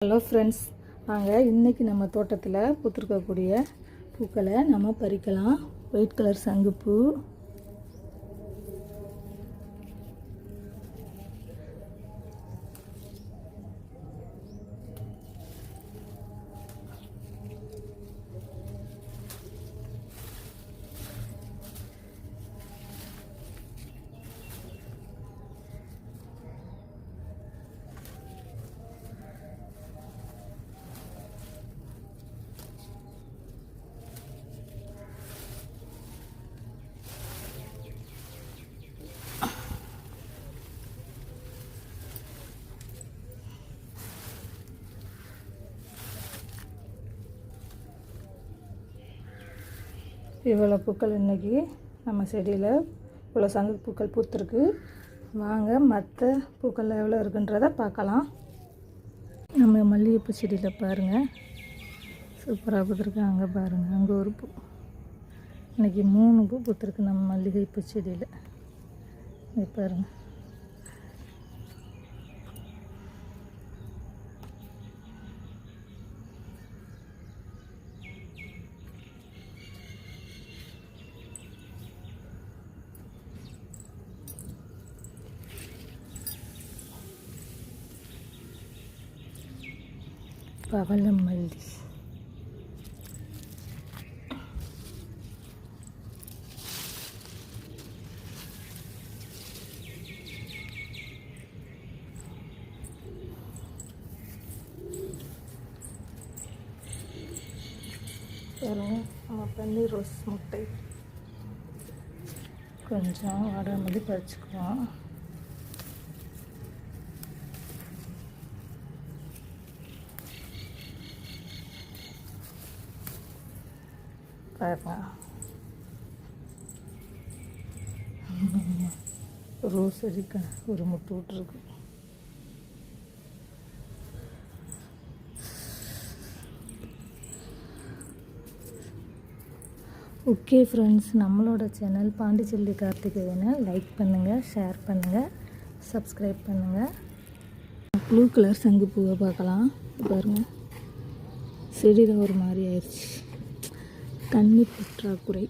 Hello friends நாங்கள் இன்றைக்கி நம்ம தோட்டத்தில் பூத்திருக்கக்கூடிய பூக்களை நம்ம பறிக்கலாம். ஒயிட் கலர் சங்குப்பூ இவ்வளோ பூக்கள் இன்றைக்கி நம்ம செடியில் இவ்வளோ சங்கு பூக்கள் பூத்துருக்கு. வாங்க மற்ற பூக்கள் எவ்வளோ இருக்குன்றதை பார்க்கலாம். நம்ம மல்லிகைப்பூ செடியில் பாருங்கள் சூப்பராக பூத்துருக்கு. அங்கே பாருங்கள் அங்கே ஒரு பூ. இன்றைக்கி மூணு பூ பூத்துருக்கு நம்ம மல்லிகைப்பூ செடியில். இங்கே பாருங்கள் பவளம் மல்லி பன்னீர் ரோஸ் முட்டை. கொஞ்சம் வாடாமல்லி பறிச்சுக்குவோம். பாருங்க. ரோஸ் அடிக்க ஒரு முட்டு விட்டுருக்கு. ஓகே ஃப்ரெண்ட்ஸ் நம்மளோட சேனல் பாண்டிச்செல்வி கார்த்திகேயனை லைக் பண்ணுங்கள் ஷேர் பண்ணுங்கள் சப்ஸ்கிரைப் பண்ணுங்கள் ப்ளூ கலர் சங்குப்பூவை பார்க்கலாம். பாருங்கள் செடியில் ஒரு மாதிரி ஆயிடுச்சு. தண்ணி பற்றாக்குறை.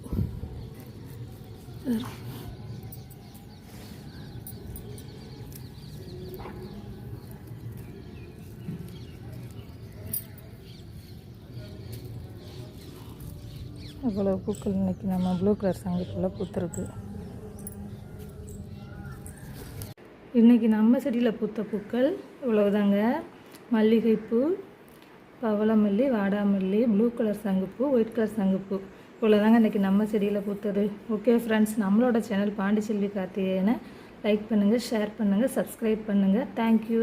அவ்வளோ பூக்கள் இன்னைக்கு நம்ம ப்ளூ கலர் சங்குக்குள்ளே பூத்துருக்கு. இன்றைக்கி நம்ம செடியில் பூத்த பூக்கள் இவ்வளவுதாங்க. மல்லிகைப்பூ பவளமல்லி வாடாமல்லி ப்ளூ கலர் சங்குப்பூ ஒயிட் கலர் சங்குப்பூ. இவ்வளோதாங்க இன்றைக்கி நம்ம செடியில் பூத்தது. ஓகே ஃப்ரெண்ட்ஸ் நம்மளோட சேனல் பாண்டிச்செல்வி கார்த்திகேயனை லைக் பண்ணுங்கள் ஷேர் பண்ணுங்கள் சப்ஸ்கிரைப் பண்ணுங்கள் தேங்க்யூ